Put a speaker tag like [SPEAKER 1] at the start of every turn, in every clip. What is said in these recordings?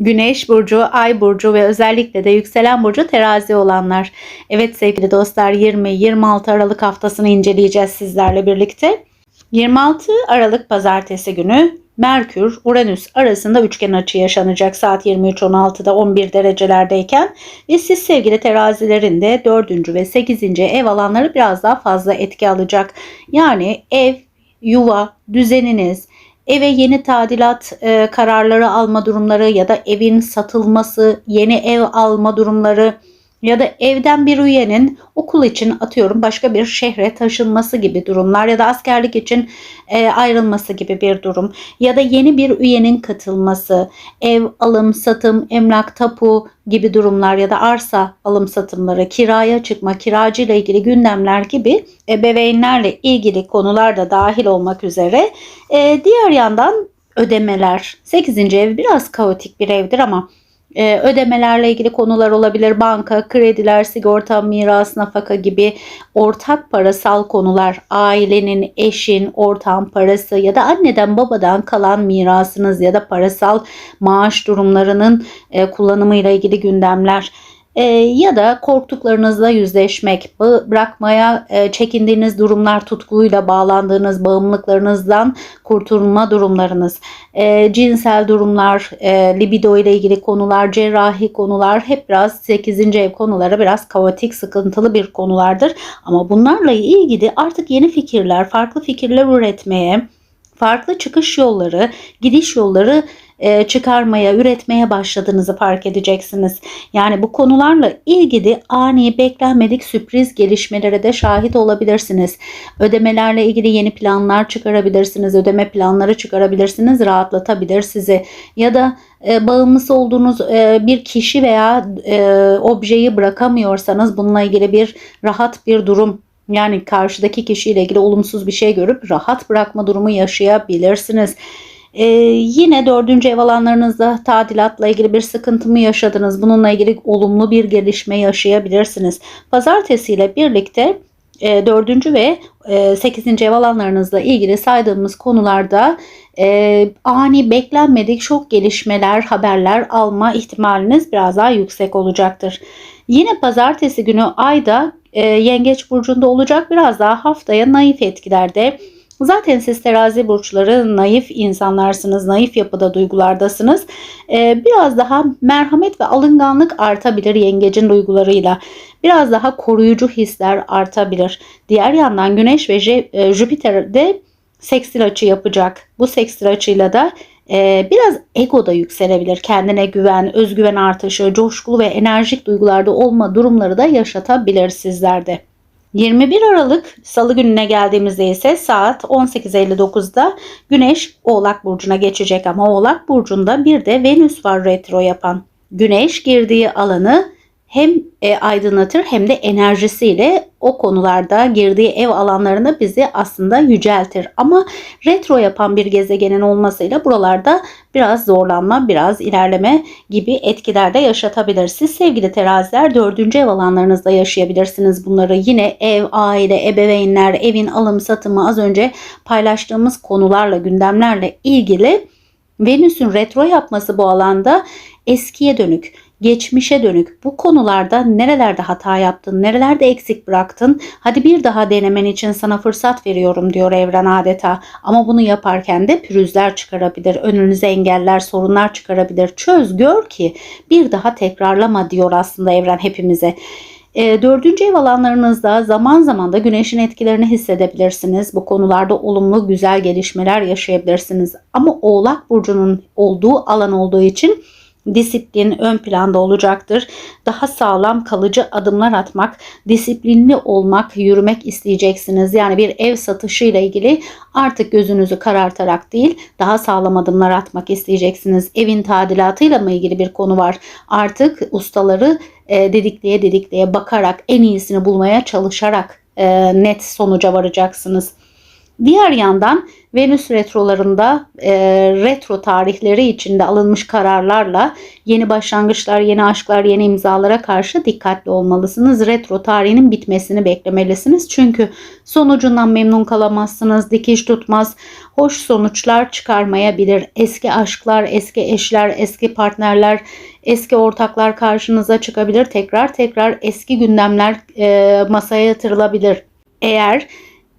[SPEAKER 1] Güneş burcu, ay burcu ve özellikle de yükselen burcu terazi olanlar. Evet sevgili dostlar 20-26 Aralık haftasını inceleyeceğiz sizlerle birlikte. 26 Aralık pazartesi günü Merkür Uranüs arasında üçgen açı yaşanacak saat 23.16'da 11 derecelerdeyken ve siz sevgili terazilerin de 4. ve 8. ev alanları biraz daha fazla etki alacak. Yani ev, yuva, düzeniniz, eve yeni tadilat e, kararları alma durumları ya da evin satılması, yeni ev alma durumları ya da evden bir üyenin okul için atıyorum başka bir şehre taşınması gibi durumlar ya da askerlik için e, ayrılması gibi bir durum ya da yeni bir üyenin katılması, ev alım, satım, emlak, tapu gibi durumlar ya da arsa alım satımları, kiraya çıkma, kiracı ile ilgili gündemler gibi ebeveynlerle ilgili konular da dahil olmak üzere e, diğer yandan ödemeler. 8. ev biraz kaotik bir evdir ama e, ödemelerle ilgili konular olabilir. Banka, krediler, sigorta, miras, nafaka gibi ortak parasal konular, ailenin, eşin, ortağın parası ya da anneden babadan kalan mirasınız ya da parasal maaş durumlarının e, kullanımıyla ilgili gündemler e, ya da korktuklarınızla yüzleşmek, bırakmaya e, çekindiğiniz durumlar, tutkuyla bağlandığınız bağımlılıklarınızdan kurtulma durumlarınız, e, cinsel durumlar, e, libido ile ilgili konular, cerrahi konular hep biraz 8. ev konuları biraz kaotik, sıkıntılı bir konulardır. Ama bunlarla ilgili artık yeni fikirler, farklı fikirler üretmeye, farklı çıkış yolları, gidiş yolları e, çıkarmaya, üretmeye başladığınızı fark edeceksiniz. Yani bu konularla ilgili ani beklenmedik sürpriz gelişmelere de şahit olabilirsiniz. Ödemelerle ilgili yeni planlar çıkarabilirsiniz. Ödeme planları çıkarabilirsiniz. Rahatlatabilir sizi. Ya da e, bağımlısı olduğunuz e, bir kişi veya e, objeyi bırakamıyorsanız bununla ilgili bir rahat bir durum yani karşıdaki kişiyle ilgili olumsuz bir şey görüp rahat bırakma durumu yaşayabilirsiniz. Ee, yine dördüncü ev alanlarınızda tadilatla ilgili bir sıkıntı mı yaşadınız? Bununla ilgili olumlu bir gelişme yaşayabilirsiniz. Pazartesi ile birlikte e, dördüncü ve e, sekizinci ev alanlarınızla ilgili saydığımız konularda e, ani beklenmedik şok gelişmeler, haberler alma ihtimaliniz biraz daha yüksek olacaktır. Yine pazartesi günü ayda e, yengeç burcunda olacak biraz daha haftaya naif etkilerde Zaten siz terazi burçları naif insanlarsınız, naif yapıda duygulardasınız. Ee, biraz daha merhamet ve alınganlık artabilir yengecin duygularıyla. Biraz daha koruyucu hisler artabilir. Diğer yandan Güneş ve e, Jüpiter de sekstil açı yapacak. Bu sekstil açıyla da e, biraz ego da yükselebilir. Kendine güven, özgüven artışı, coşkulu ve enerjik duygularda olma durumları da yaşatabilir sizlerde. 21 Aralık Salı gününe geldiğimizde ise saat 18.59'da Güneş Oğlak Burcu'na geçecek ama Oğlak Burcu'nda bir de Venüs var retro yapan. Güneş girdiği alanı hem e, aydınlatır hem de enerjisiyle o konularda girdiği ev alanlarını bizi aslında yüceltir. Ama retro yapan bir gezegenin olmasıyla buralarda biraz zorlanma, biraz ilerleme gibi etkiler de yaşatabilir. Siz sevgili teraziler dördüncü ev alanlarınızda yaşayabilirsiniz bunları. Yine ev, aile, ebeveynler, evin alım satımı az önce paylaştığımız konularla, gündemlerle ilgili Venüs'ün retro yapması bu alanda eskiye dönük geçmişe dönük bu konularda nerelerde hata yaptın, nerelerde eksik bıraktın? Hadi bir daha denemen için sana fırsat veriyorum diyor evren adeta. Ama bunu yaparken de pürüzler çıkarabilir, önünüze engeller, sorunlar çıkarabilir. Çöz, gör ki bir daha tekrarlama diyor aslında evren hepimize. E, dördüncü ev alanlarınızda zaman zaman da güneşin etkilerini hissedebilirsiniz. Bu konularda olumlu güzel gelişmeler yaşayabilirsiniz. Ama oğlak burcunun olduğu alan olduğu için disiplin ön planda olacaktır. Daha sağlam kalıcı adımlar atmak, disiplinli olmak, yürümek isteyeceksiniz. Yani bir ev satışı ile ilgili artık gözünüzü karartarak değil, daha sağlam adımlar atmak isteyeceksiniz. Evin tadilatıyla mı ilgili bir konu var? Artık ustaları e, dedikleye dedikleye bakarak en iyisini bulmaya çalışarak e, net sonuca varacaksınız. Diğer yandan Venüs retrolarında e, retro tarihleri içinde alınmış kararlarla yeni başlangıçlar, yeni aşklar, yeni imzalara karşı dikkatli olmalısınız. Retro tarihinin bitmesini beklemelisiniz. Çünkü sonucundan memnun kalamazsınız, dikiş tutmaz, hoş sonuçlar çıkarmayabilir. Eski aşklar, eski eşler, eski partnerler, eski ortaklar karşınıza çıkabilir. Tekrar tekrar eski gündemler e, masaya yatırılabilir. Eğer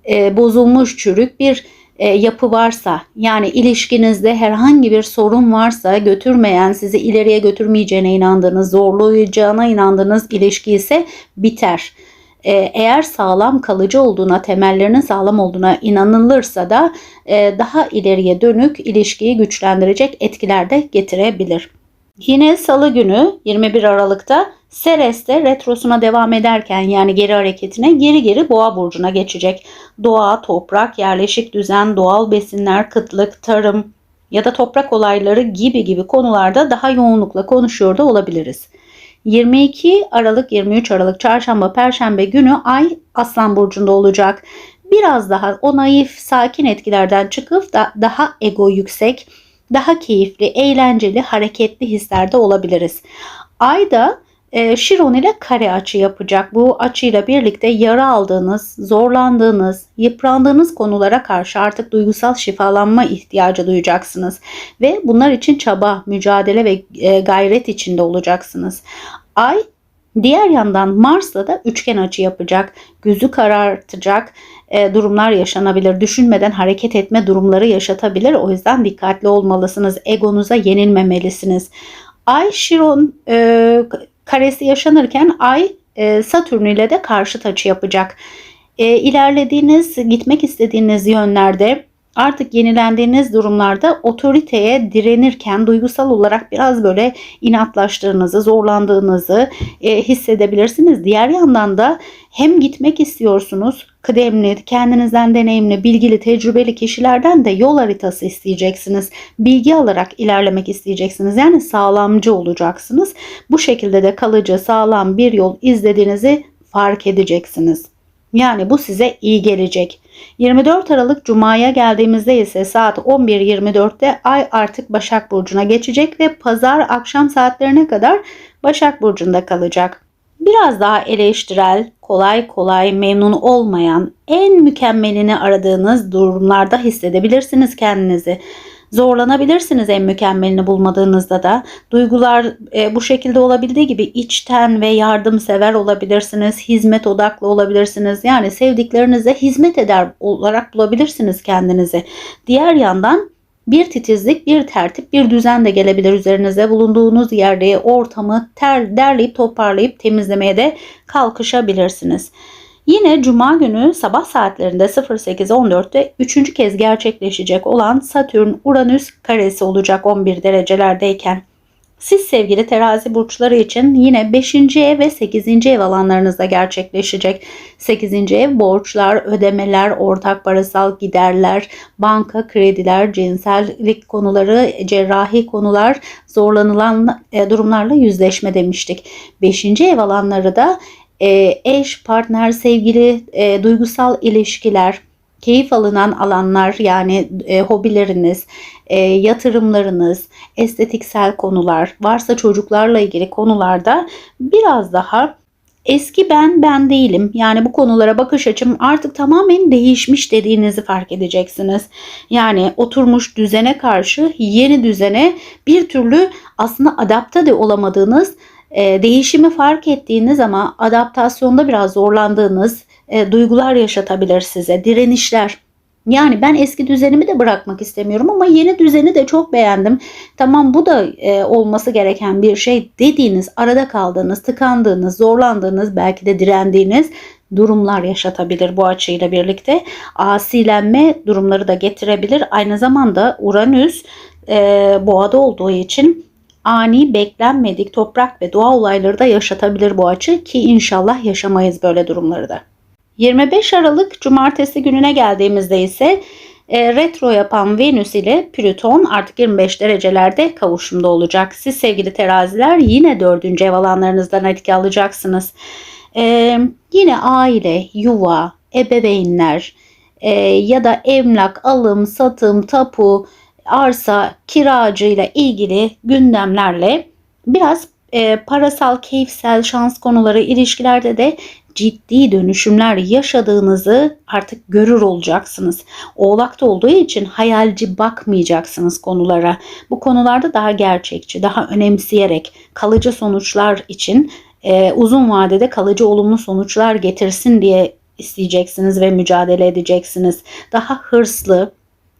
[SPEAKER 1] e, bozulmuş çürük bir e, yapı varsa yani ilişkinizde herhangi bir sorun varsa götürmeyen sizi ileriye götürmeyeceğine inandığınız zorlayacağına inandığınız ilişki ise biter. E, eğer sağlam kalıcı olduğuna temellerinin sağlam olduğuna inanılırsa da e, daha ileriye dönük ilişkiyi güçlendirecek etkiler de getirebilir. Yine salı günü 21 Aralık'ta Ceres'te retrosuna devam ederken yani geri hareketine geri geri boğa burcuna geçecek. Doğa, toprak, yerleşik düzen, doğal besinler, kıtlık, tarım ya da toprak olayları gibi gibi konularda daha yoğunlukla konuşuyor da olabiliriz. 22 Aralık 23 Aralık çarşamba perşembe günü ay Aslan burcunda olacak. Biraz daha o naif sakin etkilerden çıkıp da daha ego yüksek, daha keyifli, eğlenceli, hareketli hislerde olabiliriz. Ay da e, Şiron ile kare açı yapacak. Bu açıyla birlikte yara aldığınız, zorlandığınız, yıprandığınız konulara karşı artık duygusal şifalanma ihtiyacı duyacaksınız. Ve bunlar için çaba, mücadele ve e, gayret içinde olacaksınız. Ay Diğer yandan Mars'la da üçgen açı yapacak, gözü karartacak e, durumlar yaşanabilir. Düşünmeden hareket etme durumları yaşatabilir. O yüzden dikkatli olmalısınız. Egonuza yenilmemelisiniz. Ay Şiron e, karesi yaşanırken Ay e, Satürn ile de karşıt açı yapacak. E, ilerlediğiniz, gitmek istediğiniz yönlerde artık yenilendiğiniz durumlarda otoriteye direnirken duygusal olarak biraz böyle inatlaştığınızı, zorlandığınızı e, hissedebilirsiniz. Diğer yandan da hem gitmek istiyorsunuz, kıdemli, kendinizden deneyimli, bilgili, tecrübeli kişilerden de yol haritası isteyeceksiniz. Bilgi alarak ilerlemek isteyeceksiniz. Yani sağlamcı olacaksınız. Bu şekilde de kalıcı, sağlam bir yol izlediğinizi fark edeceksiniz. Yani bu size iyi gelecek. 24 Aralık Cuma'ya geldiğimizde ise saat 11.24'te Ay artık Başak Burcu'na geçecek ve pazar akşam saatlerine kadar Başak Burcu'nda kalacak. Biraz daha eleştirel, kolay kolay memnun olmayan, en mükemmelini aradığınız durumlarda hissedebilirsiniz kendinizi. Zorlanabilirsiniz en mükemmelini bulmadığınızda da. Duygular e, bu şekilde olabildiği gibi içten ve yardımsever olabilirsiniz. Hizmet odaklı olabilirsiniz. Yani sevdiklerinize hizmet eder olarak bulabilirsiniz kendinizi. Diğer yandan bir titizlik, bir tertip, bir düzen de gelebilir üzerinize. Bulunduğunuz yerde ortamı ter, derleyip toparlayıp temizlemeye de kalkışabilirsiniz. Yine cuma günü sabah saatlerinde 08.14'te üçüncü kez gerçekleşecek olan Satürn-Uranüs karesi olacak 11 derecelerdeyken. Siz sevgili terazi burçları için yine 5. ev ve 8. ev alanlarınızda gerçekleşecek. 8. ev borçlar, ödemeler, ortak parasal giderler, banka, krediler, cinsellik konuları, cerrahi konular, zorlanılan e, durumlarla yüzleşme demiştik. 5. ev alanları da e, eş, partner, sevgili, e, duygusal ilişkiler, keyif alınan alanlar yani e, hobileriniz, e, yatırımlarınız, estetiksel konular, varsa çocuklarla ilgili konularda biraz daha eski ben ben değilim. Yani bu konulara bakış açım artık tamamen değişmiş dediğinizi fark edeceksiniz. Yani oturmuş düzene karşı yeni düzene bir türlü aslında adapte de olamadığınız e, değişimi fark ettiğiniz ama adaptasyonda biraz zorlandığınız e, duygular yaşatabilir size. Direnişler. Yani ben eski düzenimi de bırakmak istemiyorum ama yeni düzeni de çok beğendim. Tamam bu da e, olması gereken bir şey dediğiniz, arada kaldığınız, tıkandığınız, zorlandığınız, belki de direndiğiniz durumlar yaşatabilir bu açıyla birlikte. Asilenme durumları da getirebilir. Aynı zamanda Uranüs e, boğada olduğu için ani beklenmedik toprak ve doğa olayları da yaşatabilir bu açı ki inşallah yaşamayız böyle durumları da. 25 Aralık Cumartesi gününe geldiğimizde ise e, retro yapan Venüs ile Plüton artık 25 derecelerde kavuşumda olacak. Siz sevgili teraziler yine 4. ev alanlarınızdan etki alacaksınız. E, yine aile, yuva, ebeveynler, e, ya da emlak, alım, satım, tapu, arsa, kiracıyla ilgili gündemlerle biraz e, parasal, keyifsel, şans konuları, ilişkilerde de ciddi dönüşümler yaşadığınızı artık görür olacaksınız. Oğlakta olduğu için hayalci bakmayacaksınız konulara. Bu konularda daha gerçekçi, daha önemseyerek kalıcı sonuçlar için e, uzun vadede kalıcı olumlu sonuçlar getirsin diye isteyeceksiniz ve mücadele edeceksiniz. Daha hırslı,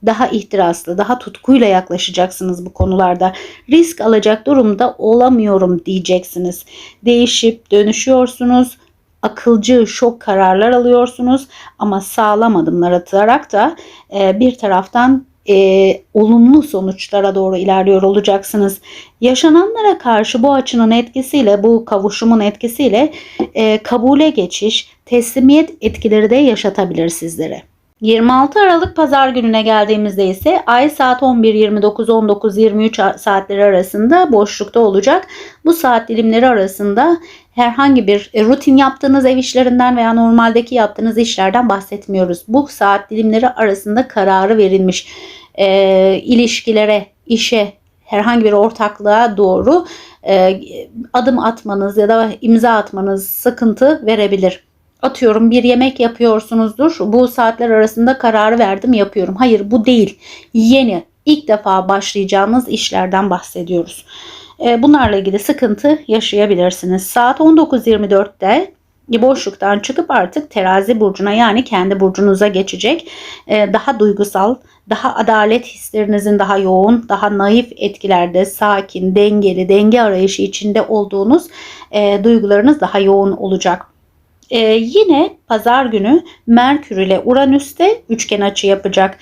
[SPEAKER 1] daha ihtiraslı, daha tutkuyla yaklaşacaksınız bu konularda. Risk alacak durumda olamıyorum diyeceksiniz. Değişip dönüşüyorsunuz. Akılcı şok kararlar alıyorsunuz ama sağlam adımlar atarak da e, bir taraftan e, olumlu sonuçlara doğru ilerliyor olacaksınız. Yaşananlara karşı bu açının etkisiyle, bu kavuşumun etkisiyle e, kabule geçiş, teslimiyet etkileri de yaşatabilir sizlere. 26 Aralık Pazar gününe geldiğimizde ise ay saat 11.29-19.23 saatleri arasında boşlukta olacak. Bu saat dilimleri arasında herhangi bir e, rutin yaptığınız ev işlerinden veya normaldeki yaptığınız işlerden bahsetmiyoruz. Bu saat dilimleri arasında kararı verilmiş e, ilişkilere, işe, herhangi bir ortaklığa doğru e, adım atmanız ya da imza atmanız sıkıntı verebilir. Atıyorum bir yemek yapıyorsunuzdur. Bu saatler arasında kararı verdim yapıyorum. Hayır bu değil. Yeni ilk defa başlayacağınız işlerden bahsediyoruz. E, bunlarla ilgili sıkıntı yaşayabilirsiniz. Saat 19.24'te boşluktan çıkıp artık terazi burcuna yani kendi burcunuza geçecek. E, daha duygusal, daha adalet hislerinizin daha yoğun, daha naif etkilerde sakin, dengeli, denge arayışı içinde olduğunuz e, duygularınız daha yoğun olacak. Ee, yine pazar günü Merkür ile Uranüs'te üçgen açı yapacak.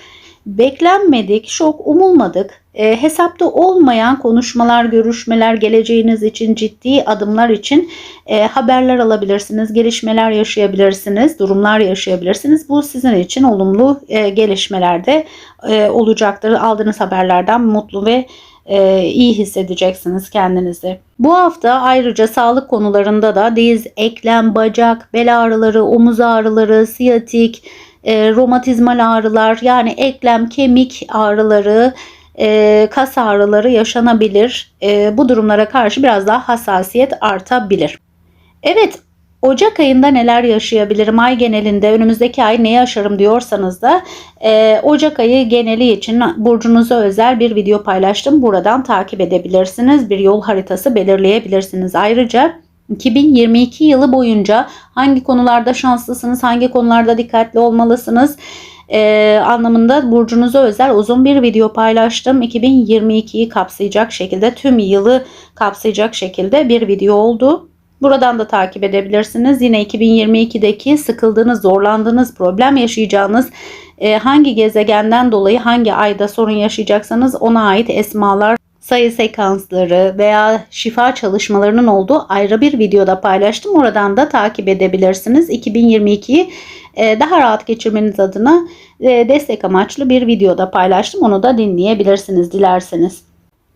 [SPEAKER 1] Beklenmedik, şok, umulmadık, e, hesapta olmayan konuşmalar, görüşmeler, geleceğiniz için ciddi adımlar için e, haberler alabilirsiniz, gelişmeler yaşayabilirsiniz, durumlar yaşayabilirsiniz. Bu sizin için olumlu e, gelişmelerde e, olacaktır. Aldığınız haberlerden mutlu ve e, iyi hissedeceksiniz kendinizi. Bu hafta ayrıca sağlık konularında da diz, eklem, bacak, bel ağrıları, omuz ağrıları, siyatik, e, romatizmal ağrılar yani eklem, kemik ağrıları, e, kas ağrıları yaşanabilir. E, bu durumlara karşı biraz daha hassasiyet artabilir. Evet Ocak ayında neler yaşayabilirim? Ay genelinde önümüzdeki ay ne yaşarım diyorsanız da e, Ocak ayı geneli için burcunuza özel bir video paylaştım. Buradan takip edebilirsiniz. Bir yol haritası belirleyebilirsiniz. Ayrıca 2022 yılı boyunca hangi konularda şanslısınız, hangi konularda dikkatli olmalısınız e, anlamında burcunuza özel uzun bir video paylaştım. 2022'yi kapsayacak şekilde tüm yılı kapsayacak şekilde bir video oldu. Buradan da takip edebilirsiniz. Yine 2022'deki sıkıldığınız, zorlandığınız, problem yaşayacağınız e, hangi gezegenden dolayı hangi ayda sorun yaşayacaksanız ona ait esmalar, sayı sekansları veya şifa çalışmalarının olduğu ayrı bir videoda paylaştım. Oradan da takip edebilirsiniz. 2022'yi e, daha rahat geçirmeniz adına e, destek amaçlı bir videoda paylaştım. Onu da dinleyebilirsiniz dilerseniz.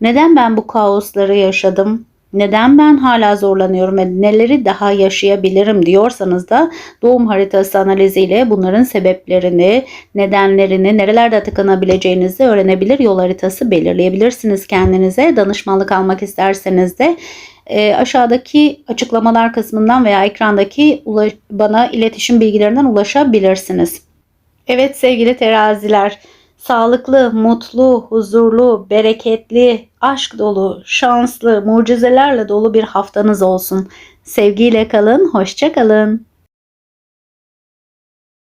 [SPEAKER 1] Neden ben bu kaosları yaşadım? Neden ben hala zorlanıyorum ve neleri daha yaşayabilirim diyorsanız da doğum haritası analiziyle bunların sebeplerini, nedenlerini, nerelerde tıkanabileceğinizi öğrenebilir, yol haritası belirleyebilirsiniz kendinize. Danışmanlık almak isterseniz de e, aşağıdaki açıklamalar kısmından veya ekrandaki bana iletişim bilgilerinden ulaşabilirsiniz. Evet sevgili teraziler sağlıklı, mutlu, huzurlu, bereketli, aşk dolu, şanslı, mucizelerle dolu bir haftanız olsun. Sevgiyle kalın, hoşça kalın.